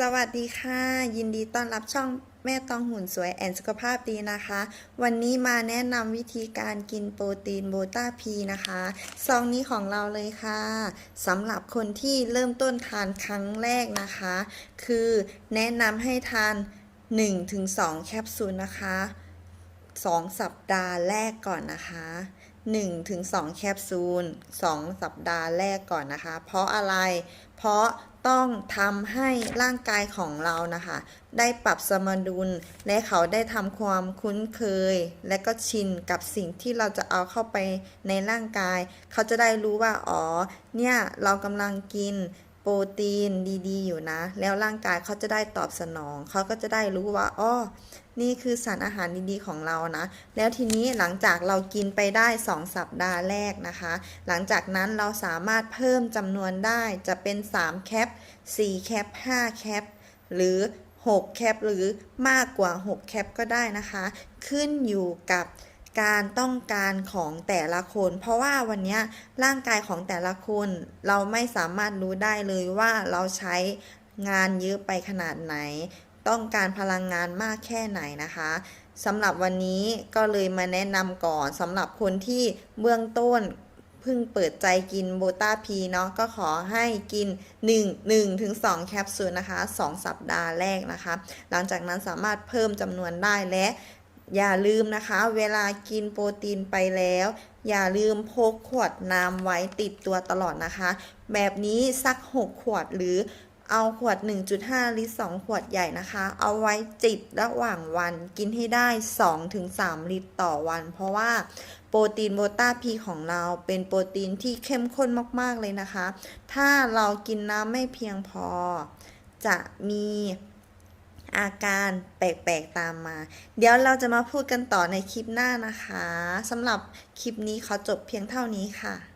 สวัสดีค่ะ ยินดีต้อนรับช่องแม่ตองหุ่นสวยแอนสุขภาพดีนะคะ วันนี้มาแนะนำวิธีการกินโปรตีนโบต้าพีนะคะซองนี้ของเราเลยค่ะสำหรับคนที่เริ่มต้นทานครั้งแรกนะคะ คือแนะนำให้ทาน 1-2 แคปซูลนะคะ 2 สัปดาห์แรกก่อนนะคะ1-2แคปซูล 2 สัปดาห์แรกก่อนนะคะ เพราะอะไร เพราะต้องทำให้ร่างกายของเรานะคะ ได้ปรับสมดุล และเขาได้ทำความคุ้นเคย และก็ชินกับสิ่งที่เราจะเอาเข้าไปในร่างกาย เขาจะได้รู้ว่า อ๋อ เนี่ย เรากำลังกิน โปรตีนดีๆ อยู่นะ แล้วร่างกายเขาจะได้ตอบสนอง เขาก็จะได้รู้ว่าอ้อนี่คือสารอาหารดีๆของเรานะ แล้วทีนี้หลังจากเรากินไปได้ 2 สัปดาห์แรกนะคะ หลังจากนั้นเราสามารถเพิ่มจำนวนได้จะเป็น 3 แคป 4 แคป 5 แคป หรือ 6 แคป หรือมากกว่า 6 แคปก็ได้นะคะ ขึ้นอยู่กับ การต้องการของแต่ละคน เพราะว่าวันนี้ร่างกายของแต่ละคน เราไม่สามารถรู้ได้เลยว่าเราใช้งานเยอะไปขนาดไหน ต้องการพลังงานมากแค่ไหนนะคะสำหรับวันนี้ก็เลยมาแนะนำก่อนสำหรับคนที่เบื้องต้นเพิ่งเปิดใจกินโบต้าพีเนาะก็ขอให้กิน 1 1ถึง2แคปซูลนะคะ 2 สัปดาห์แรกนะคะ หลังจากนั้นสามารถเพิ่มจำนวนได้และ อย่าลืมนะคะ เวลากินโปรตีนไปแล้ว อย่าลืมพกขวดน้ำไว้ติดตัวตลอดนะคะ แบบนี้สัก 6 ขวดหรือเอาขวด 1.5 ลิตร 2 ขวดใหญ่นะคะ เอาไว้จิบระหว่างวันกินให้ได้ 2-3 ลิตรต่อวัน เพราะว่าโปรตีนโบต้าพีของเราเป็นโปรตีนที่เข้มข้นมาก ๆ เลยนะคะ ถ้าเรากินน้ำไม่เพียงพอ จะมี อาการแปลกๆตามมา เดี๋ยวเราจะมาพูดกันต่อในคลิปหน้านะคะสำหรับคลิปนี้ขอจบเพียงเท่านี้ค่ะ